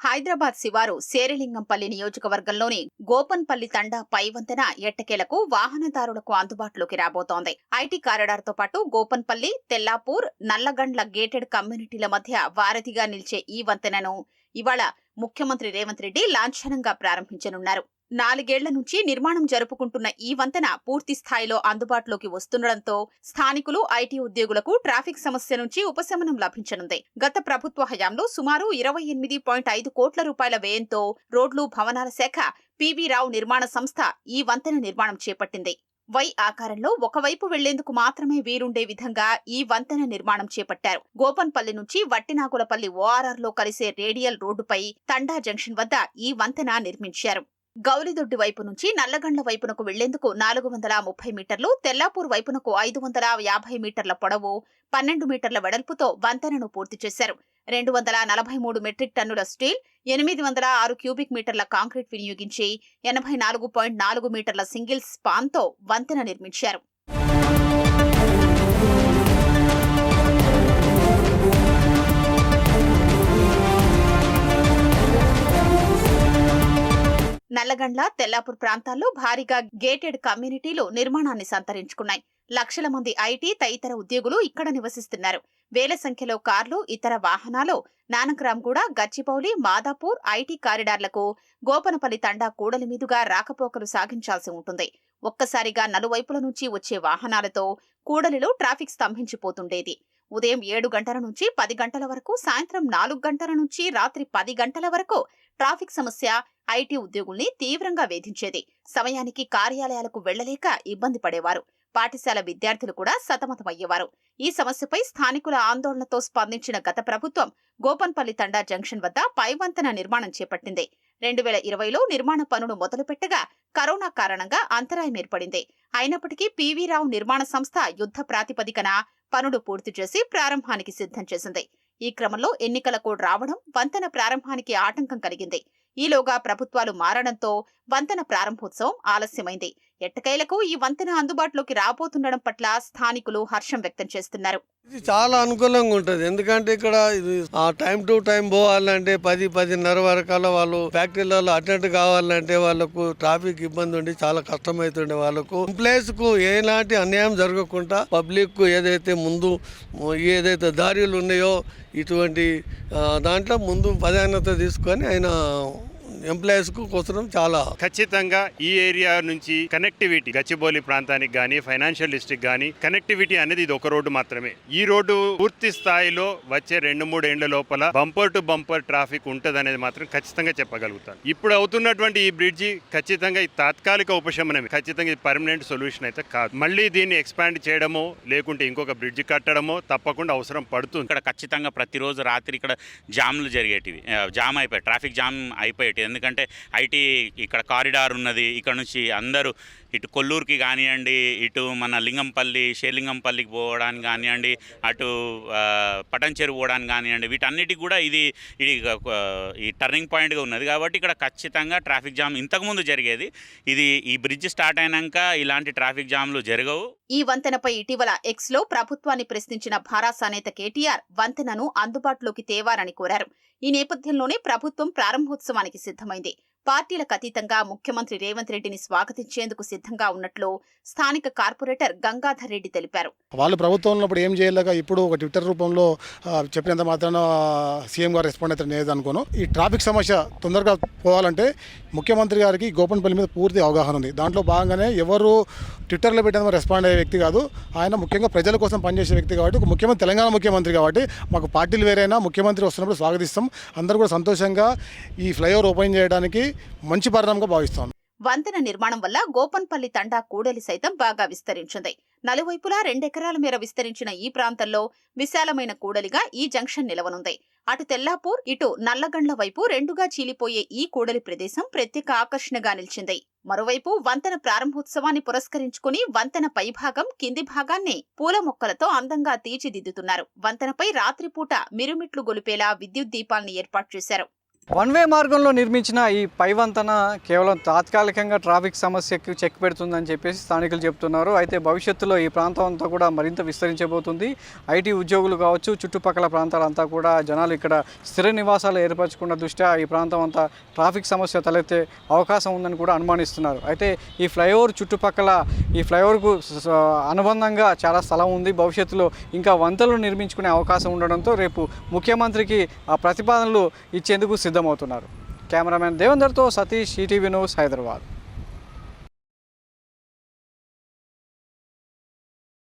హైదరాబాద్ శివారు శేరిలింగంపల్లి నియోజకవర్గంలోని గోపన్పల్లి తండా పైవంతెన ఎట్టకేలకు వాహనదారులకు అందుబాటులోకి రాబోతోంది. ఐటీ కారిడార్తో పాటు గోపన్పల్లి తెల్లాపూర్ నల్లగండ్ల గేటెడ్ కమ్యూనిటీల మధ్య వారధిగా నిలిచే ఈ వంతెనను ఇవాళ ముఖ్యమంత్రి రేవంత్ రెడ్డి లాంఛనంగా ప్రారంభించనున్నారు. నాలుగేళ్ళ నుంచి నిర్మాణం జరుపుకుంటున్న ఈ వంతెన పూర్తి స్థాయిలో అందుబాటులోకి వస్తుండటంతో స్థానికులు ఐటీ ఉద్యోగులకు ట్రాఫిక్ సమస్య నుంచి ఉపశమనం లభించనుంది. గత ప్రభుత్వ హయాంలో సుమారు ఇరవై ఎనిమిది పాయింట్ ఐదు కోట్ల రూపాయల వ్యయంతో రోడ్లు భవనాల శాఖ పివి రావు నిర్మాణ సంస్థ ఈ వంతెన నిర్మాణం చేపట్టింది. వై ఆకారంలో ఒకవైపు వెళ్ళేందుకు మాత్రమే వీరుండే విధంగా ఈ వంతెన నిర్మాణం చేపట్టారు. గోపన్పల్లి నుంచి వట్టినాగులపల్లి ఓఆర్ఆర్లో కలిసే రేడియల్ రోడ్డుపై తండా జంక్షన్ వద్ద ఈ వంతెన నిర్మించారు. గౌలిదొడ్డి వైపు నుంచి నల్లగండ్ల వైపునకు వెళ్ళేందుకు నాలుగు వందల ముప్పై మీటర్లు తెల్లాపూర్ వైపునకు ఐదు వందల యాభై మీటర్ల పొడవు పన్నెండు మీటర్ల వెడల్పుతో వంతెనను పూర్తి చేశారు. రెండు వందల నలభై మూడు మెట్రిక్ టన్నుల స్టీల్ ఎనిమిది వందల ఆరు క్యూబిక్ మీటర్ల కాంక్రీట్ వినియోగించి ఎనభై నాలుగు పాయింట్ నాలుగు మీటర్ల సింగిల్ స్పాన్తో వంతెన నిర్మించారు. నల్లగండ్ల తెల్లాపూర్ ప్రాంతాల్లో భారీగా గేటెడ్ కమ్యూనిటీలు నిర్మాణాన్ని సంతరించుకున్నాయి. లక్షల మంది ఐటీ తదితర ఉద్యోగులు ఇక్కడ నివసిస్తున్నారు. వేల సంఖ్యలో కార్లు ఇతర వాహనాలు నానగ్రామ్గూడ గచ్చిపౌలి మాదాపూర్ ఐటీ కారిడార్లకు గోపనపల్లి తండా కూడలి మీదుగా రాకపోకలు సాగించాల్సి ఉంటుంది. ఒక్కసారిగా నలువైపుల నుంచి వచ్చే వాహనాలతో కూడలిలో ట్రాఫిక్ స్తంభించిపోతుండేది. ఉదయం ఏడు గంటల నుంచి పది గంటల వరకు సాయంత్రం నాలుగు గంటల నుంచి రాత్రి పది గంటల వరకు ట్రాఫిక్ సమస్య ఐటీ ఉద్యోగుల్ని తీవ్రంగా వేధించేది. సమయానికి కార్యాలయాలకు వెళ్ళలేక ఇబ్బంది పడేవారు. పాఠశాల విద్యార్థులు కూడా సతమతమయ్యేవారు. ఈ సమస్యపై స్థానికుల ఆందోళనతో స్పందించిన గత ప్రభుత్వం గోపన్పల్లి తండా జంక్షన్ వద్ద పైవంతన నిర్మాణం చేపట్టింది. రెండు వేల ఇరవైలో నిర్మాణ పనులు మొదలుపెట్టగా కరోనా కారణంగా అంతరాయం ఏర్పడింది. అయినప్పటికీ పివి రావు నిర్మాణ సంస్థ యుద్ధ ప్రాతిపదికన పనులు పూర్తి చేసి ప్రారంభానికి సిద్ధం చేసింది. ఈ క్రమంలో ఎన్నికల కోడ్ రావడం వంతెన ప్రారంభానికి ఆటంకం కలిగింది. ఈలోగా ప్రభుత్వాలు మారడంతో వంతెన ప్రారంభోత్సవం ఆలస్యమైంది. ఎట్టకేలకు ఈ వంతెన అందుబాటులోకి రాబోతుండడం పట్ల స్థానికులు హర్షం వ్యక్తం చేస్తున్నారు. ఇది చాలా అనుకూలంగా ఉంటుంది. ఎందుకంటే ఇక్కడ ఇది ఆ టైం టు టైం పోవాలంటే పది పదిన్నర వరకల్లా వాళ్ళు ఫ్యాక్టరీలలో అటెండ్ కావాలంటే వాళ్ళకు ట్రాఫిక్ ఇబ్బంది ఉండి చాలా కష్టమవుతుండే వాళ్ళకు. ఎంప్లాయీస్కు ఎలాంటి అన్యాయం జరగకుండా పబ్లిక్కు ఏదైతే ముందు ఏదైతే దారులు ఉన్నాయో ఇటువంటి దాంట్లో ముందు ప్రాధాన్యత తీసుకొని ఆయన ఎంప్లాయీస్కు కోసం చాలా ఖచ్చితంగా ఈ ఏరియా నుంచి కనెక్టివిటీ గచ్చిబౌలి ప్రాంతానికి కానీ ఫైనాన్షియల్ డిస్ట్రిక్ట్ కానీ కనెక్టివిటీ అనేది ఇది ఒక రోడ్డు మాత్రమే. ఈ రోడ్డు పూర్తి స్థాయిలో వచ్చే రెండు మూడు ఏండ్ల లోపల బంపర్ టు బంపర్ ట్రాఫిక్ ఉంటుంది అనేది మాత్రం ఖచ్చితంగా చెప్పగలుగుతాను. ఇప్పుడు అవుతున్నటువంటి ఈ బ్రిడ్జి ఖచ్చితంగా ఇది తాత్కాలిక ఉపశమనమే. ఖచ్చితంగా ఇది పర్మనెంట్ సొల్యూషన్ అయితే కాదు. మళ్ళీ దీన్ని ఎక్స్పాండ్ చేయడమో లేకుంటే ఇంకొక బ్రిడ్జి కట్టడమో తప్పకుండా అవసరం పడుతుంది. ఇక్కడ ఖచ్చితంగా ప్రతిరోజు రాత్రి ఇక్కడ జామ్లు జరిగేటివి. జామ్ అయిపోయాయి ట్రాఫిక్ జామ్ అయిపోయేటివి. ఎందుకంటే ఐటీ ఇక్కడ కారిడార్ ఉన్నది ఇక్కడ నుంచి అందరూ ఇటు కొల్లూరుకి కానివ్వండి ఇటు మన లింగంపల్లి షేర్లింగంపల్లికి పోవడానికి కానివ్వండి అటు పటంచెరు పటన్ చెరువు పోవడానికి కానివ్వండి వీటన్నిటికి కూడా ఇది ఇది ఈ టర్నింగ్ పాయింట్గా ఉన్నది. కాబట్టి ఇక్కడ ఖచ్చితంగా ట్రాఫిక్ జామ్ ఇంతకుముందు జరిగేది. ఇది ఈ బ్రిడ్జ్ స్టార్ట్ అయినాక ఇలాంటి ట్రాఫిక్ జామ్లు జరగవు. ఈ వంతెనపై ఇటీవల ఎక్స్లో ప్రభుత్వాన్ని ప్రశ్నించిన భారాస నేత కేటీఆర్ వంతెనను అందుబాటులోకి తేవారని కోరారు. ఈ నేపథ్యంలోనే ప్రభుత్వం ప్రారంభోత్సవానికి సిద్ధమైంది. పార్టీలకు అతీతంగా ముఖ్యమంత్రి రేవంత్ రెడ్డిని స్వాగతించేందుకు సిద్ధంగా ఉన్నట్లు స్థానిక కార్పొరేటర్ గంగాధర్ రెడ్డి తెలిపారు. వాళ్ళు ప్రభుత్వంలో ఇప్పుడు ఏం చేయలేక ఇప్పుడు ఒక ట్విట్టర్ రూపంలో చెప్పినంత మాత్రాన సీఎం గారు రెస్పాండ్ అయితే లేదు అనుకోను. ఈ ట్రాఫిక్ సమస్య తొందరగా పోవాలంటే ముఖ్యమంత్రి గారికి గోపన్పల్లి మీద పూర్తి అవగాహన ఉంది. దాంట్లో భాగంగానే ఎవరు ట్విట్టర్లో పెట్టిన రెస్పాండ్ అయ్యే వ్యక్తి కాదు. ఆయన ముఖ్యంగా ప్రజల కోసం పనిచేసే వ్యక్తి కాబట్టి ముఖ్యమంత్రి తెలంగాణ ముఖ్యమంత్రి కాబట్టి మాకు పార్టీలు వేరైనా ముఖ్యమంత్రి వస్తున్నప్పుడు స్వాగతిస్తాం. అందరూ కూడా సంతోషంగా ఈ ఫ్లైఓవర్ ఓపెన్ చేయడానికి మంచి పరిణామంగా భావిస్తాను వంతెన నిర్మాణం వల్ల గోపన్పల్లి తండా కూడలి సైతం బాగా విస్తరించింది. నలువైపులా రెండెకరాల మేర విస్తరించిన ఈ ప్రాంతంలో విశాలమైన కూడలిగా ఈ జంక్షన్ నిలవనుంది. అటు తెల్లాపూర్ ఇటు నల్లగండ్ల వైపు రెండుగా చీలిపోయే ఈ కూడలి ప్రదేశం ప్రత్యేక ఆకర్షణగా నిలిచింది. మరోవైపు వంతెన ప్రారంభోత్సవాన్ని పురస్కరించుకుని వంతెన పైభాగం కింది భాగాన్ని పూల మొక్కలతో అందంగా తీర్చిదిద్దుతున్నారు. వంతెనపై రాత్రిపూట మిరుమిట్లు గొలిపేలా విద్యుత్ దీపాల్ని ఏర్పాటు చేశారు. వన్ వే మార్గంలో నిర్మించిన ఈ పైవంతన కేవలం తాత్కాలికంగా ట్రాఫిక్ సమస్యకు చెక్ పెడుతుందని చెప్పేసి స్థానికులు చెప్తున్నారు. అయితే భవిష్యత్తులో ఈ ప్రాంతం అంతా కూడా మరింత విస్తరించబోతుంది. ఐటీ ఉద్యోగులు కావచ్చు చుట్టుపక్కల ప్రాంతాలంతా కూడా జనాలు ఇక్కడ స్థిర నివాసాలు ఏర్పరచుకున్న దృష్ట్యా ఈ ప్రాంతం అంతా ట్రాఫిక్ సమస్య తలెత్తే అవకాశం ఉందని కూడా అనుమానిస్తున్నారు. అయితే ఈ ఫ్లైఓవర్ చుట్టుపక్కల ఈ ఫ్లైఓవర్కు అనుబంధంగా చాలా స్థలం ఉంది. భవిష్యత్తులో ఇంకా వంతలు నిర్మించుకునే అవకాశం ఉండడంతో రేపు ముఖ్యమంత్రికి ఆ ప్రతిపాదనలు ఇచ్చేందుకు సిద్ధం సిద్ధమవుతున్నారు. కెమెరామెన్ దేవేందర్తో సతీష్ ఈటీవీ న్యూస్ హైదరాబాద్.